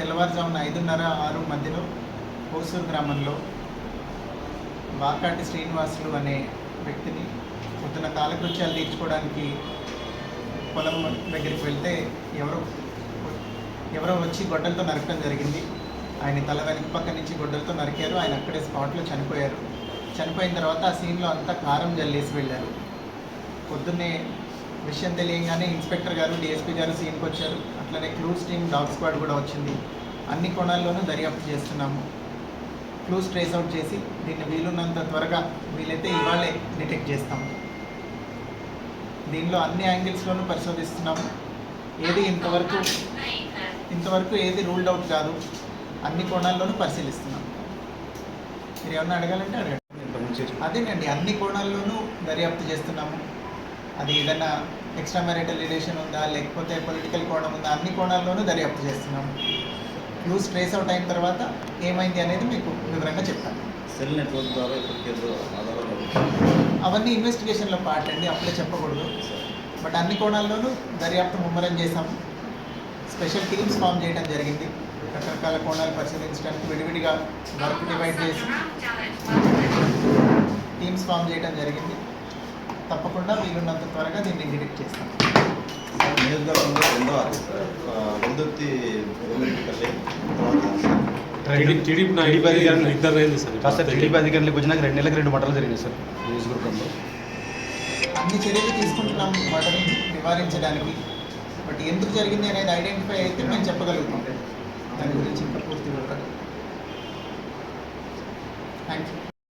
తెల్లవారుజామున ఐదున్నర ఆరు మధ్యలో కోసూరు గ్రామంలో వాకాటి శ్రీనివాసులు అనే వ్యక్తిని పొద్దున కాలకృత్యాలు తీర్చుకోవడానికి పొలం దగ్గరికి వెళ్తే ఎవరో ఎవరో వచ్చి గొడ్డలతో నరకడం జరిగింది. ఆయన తల వెనక పక్క నుంచి గొడ్డలతో నరికారు. ఆయన అక్కడే స్పాట్లో చనిపోయారు. చనిపోయిన తర్వాత ఆ సీన్లో అంతా కారం జల్లేసి వెళ్ళారు. పొద్దున్నే విషయం తెలియగానే ఇన్స్పెక్టర్ గారు డిఎస్పీ గారు సీన్కి వచ్చారు. అట్లనే క్లూస్ టీమ్ డాగ్ స్క్వాడ్ కూడా వచ్చింది. అన్ని కోణాల్లోనూ దర్యాప్తు చేస్తున్నాము. క్లూస్ ట్రేస్ అవుట్ చేసి దీన్ని వీలున్నంత త్వరగా వీలైతే ఇవాళే డిటెక్ట్ చేస్తాము. దీనిలో అన్ని యాంగిల్స్లోనూ పరిశోధిస్తున్నాము. ఏది ఇంతవరకు ఇంతవరకు ఏది రూల్డ్ అవుట్ కాదు. అన్ని కోణాల్లోనూ పరిశీలిస్తున్నాం మీరు ఏమన్నా అడగాలంటే అడగండి. అదేనండి అన్ని కోణాల్లోనూ దర్యాప్తు చేస్తున్నాము. అది ఏదైనా ఎక్స్ట్రా మ్యారిటల్ రిలేషన్ ఉందా లేకపోతే పొలిటికల్ కోణం ఉందా అన్ని కోణాల్లోనూ దర్యాప్తు చేస్తున్నాము క్లూస్ ట్రేస్ అవుట్ అయిన తర్వాత ఏమైంది అనేది మీకు వివరంగా చెప్తాను. సెల్ నెట్వర్క్ ద్వారా అవన్నీ ఇన్వెస్టిగేషన్లో పార్ట్ అండి అప్పుడే చెప్పకూడదు. బట్ అన్ని కోణాల్లోనూ దర్యాప్తు ముమ్మరం చేశాము. స్పెషల్ టీమ్స్ ఫామ్ చేయడం జరిగింది. రకరకాల కోణాలు పరిశీలించడానికి విడివిడిగా వర్క్ డివైడ్ చేసి టీమ్స్ ఫామ్ చేయడం జరిగింది. తప్పకుండా వీలున్నంత త్వరగా దీన్ని డిటెక్ట్ చేస్తాం. నియోజకవర్గంలో రెండో తర్వాత టీడీపీ అధికారులు- ఇద్దరు అయింది సార్ కాదు సార్ టీడీపీ అధికారులకు వచ్చినాక రెండు నెలలకు రెండు మటలు జరిగినాయి సార్ నియోజకవర్గంలో. అన్ని చర్యలు తీసుకుంటున్నాం వాటిని నివారించడానికి. బట్ ఎందుకు జరిగింది అనేది ఐడెంటిఫై అయితే మేము చెప్పగలుగుతాం. దాని గురించి ఇంకా పూర్తి వివరాలు. Thank you